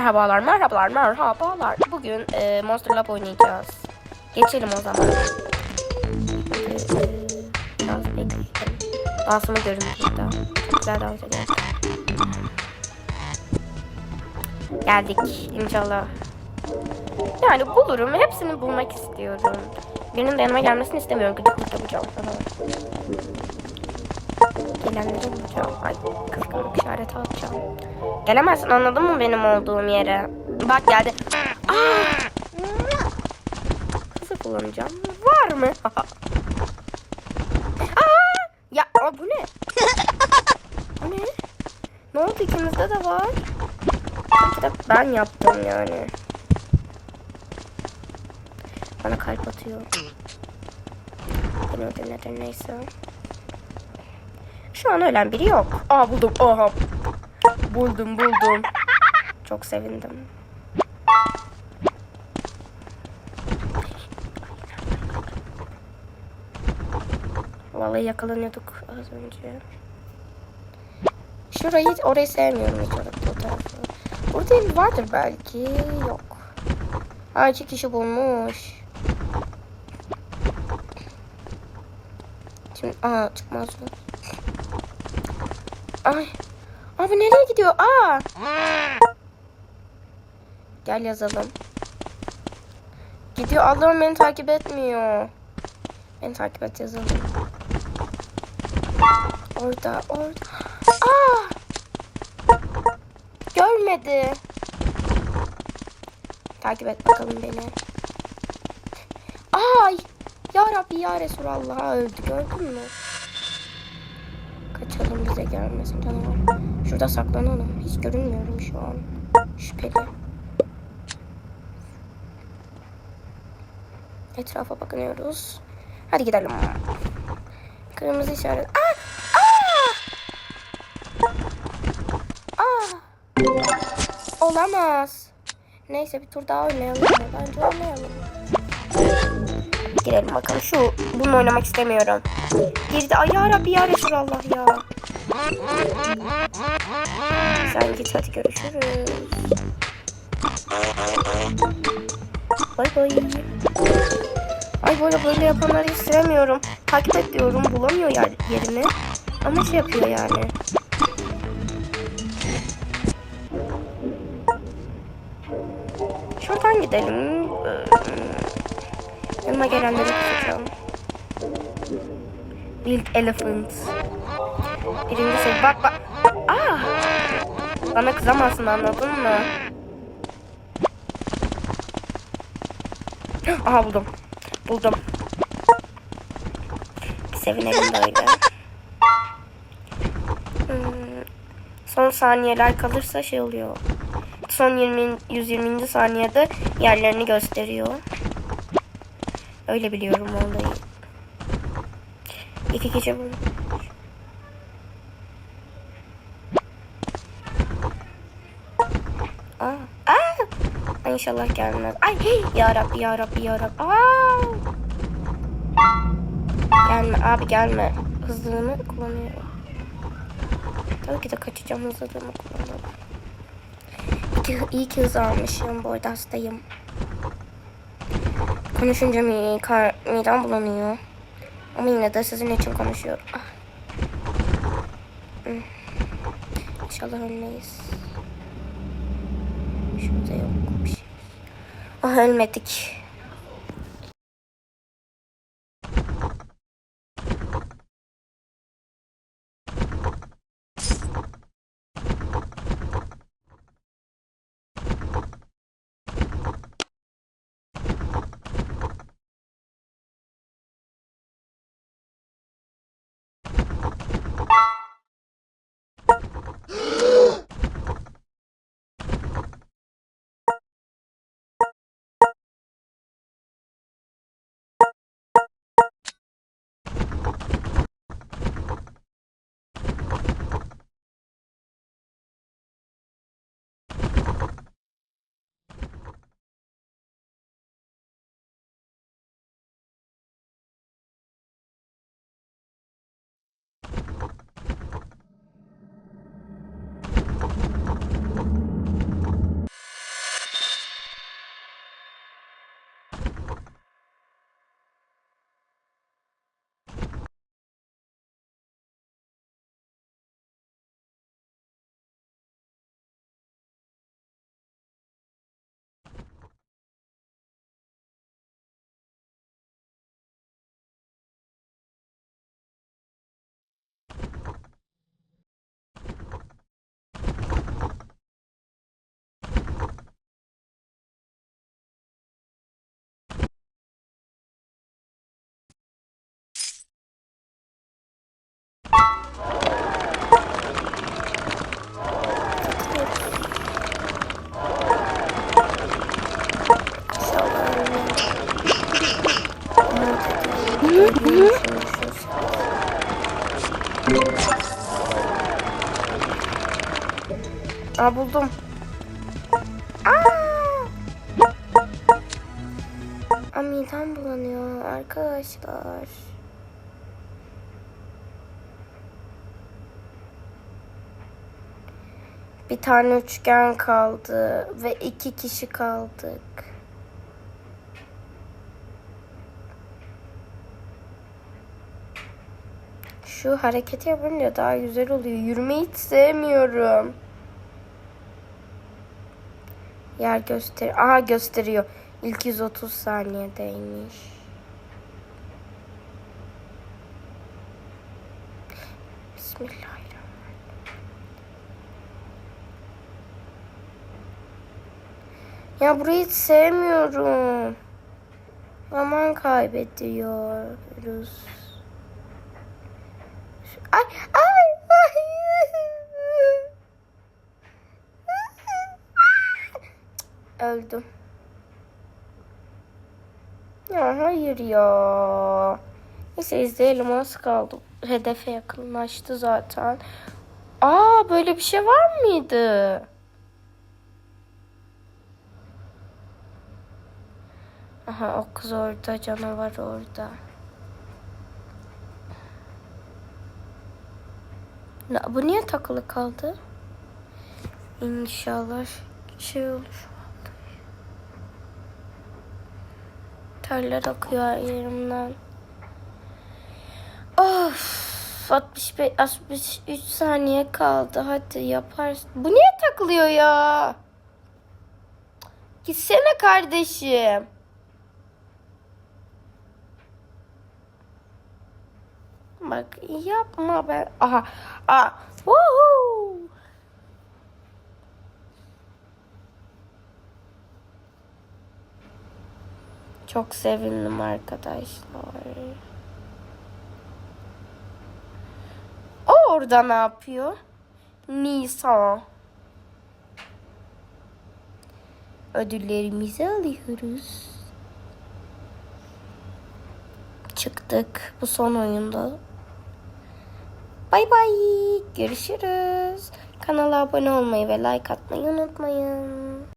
Merhabalar, merhabalar, merhabalar. Bugün e, Monster Lab oynayacağız. Geçelim o zaman. E, Biraz bekleyelim. Dansımı görün burada. Güzel dans ediyor. Geldik inşallah. Yani bulurum. Hepsini bulmak istiyorum. Birinin de yanıma gelmesini istemiyorum. Gıcıklık yapacağım falan. Gelenleri bulacağım. Ay kıskanlık işareti atacağım. Gelemezsin anladın mı benim olduğum yere? Bak geldi. Aa! Nasıl kullanacağım? Var mı? Aa! Ya aa, bu ne? ne? Ne oldu ikimizde de var. Bir ben yaptım yani. Bana kalp atıyor. Bilmiyorum nedir neyse. Şu an ölen biri yok. Aa buldum. Aha. Buldum buldum. Çok sevindim. Vallahi yakalanıyorduk az önce. Şurayı orayı sevmiyorum hiç orada o tarafı. Burada ev vardır belki. Yok. Aa iki kişi bulmuş. Şimdi aa çıkmaz mı? Ay. Abi nereye gidiyor? Aa. Gel yazalım. Gidiyor. Allah'ım beni takip etmiyor. Beni takip et yazalım. Orada, orada. Aa! Görmedi. Takip et bakalım beni. Ay! Ya Rabbi ya Resulallah öldü gördün mü? Kaçalım bize gelmesin canavar. Şurada saklanalım. Hiç görünmüyorum şu an. Şüpheli. Etrafa bakınıyoruz. Hadi gidelim. Kırmızı işaret. Aa! Aa! Olamaz. Neyse bir tur daha oynayalım. Bence oynayalım. Girelim bakalım. Şu bunu oynamak istemiyorum. Girdi. Ay ya Rabbi ya ya. Sen git hadi görüşürüz. Bay bay. Ay böyle böyle yapanları hiç sevmiyorum. Takip et diyorum bulamıyor yer, yerini. Ama şey yapıyor yani. Şuradan gidelim. Ee, Yanıma gelenleri tutacağım. Wild Elephant. Birinci şey. Bak bak. Aa! Bana kızamazsın anladın mı? Aha buldum. Buldum. Bir sevinelim böyle. Hmm, Son saniyeler kalırsa şey oluyor. Son 20 120. saniyede yerlerini gösteriyor. Öyle biliyorum olayı. İki kişi bu. Aa, aa! Ay, İnşallah gelmez. Ay ya Rabbi ya Rabbi ya Rabbi. Aa! Gelme abi gelme. Hızlılığını kullanıyorum. Tabii ki de kaçacağım hızlılığımı kullanıyorum. İyi ki hız almışım. Bu arada hastayım. Konuşunca mi, kar, midem bulanıyor. Ama yine de sizin için konuşuyorum. Ah. Hmm. İnşallah ölmeyiz. Şurada yok bir şey. Ah ölmedik. Aa buldum. Aa! Aa midem bulanıyor arkadaşlar. Bir tane üçgen kaldı ve iki kişi kaldık. Şu hareketi yapınca daha güzel oluyor. Yürümeyi hiç sevmiyorum. Yer göster. Aha gösteriyor. İlk 130 saniyedeymiş. Bismillahirrahmanirrahim. Ya burayı hiç sevmiyorum. Zaman kaybediyoruz. Ay ay ay. Öldüm. Ya hayır ya. Neyse izleyelim az kaldı. Hedefe yakınlaştı zaten. Aa böyle bir şey var mıydı? Aha o kız orada, canavar orada. Bu niye takılı kaldı? İnşallah şey olur. Terler akıyor yerimden. Of 65 63 saniye kaldı. Hadi yaparsın. Bu niye takılıyor ya? Gitsene kardeşim. Bak yapma ben. Aha. Aa. Woohoo. Çok sevindim arkadaşlar. O orada ne yapıyor? Nisa. Ödüllerimizi alıyoruz. Çıktık bu son oyunda. Bay bay. Görüşürüz. Kanala abone olmayı ve like atmayı unutmayın.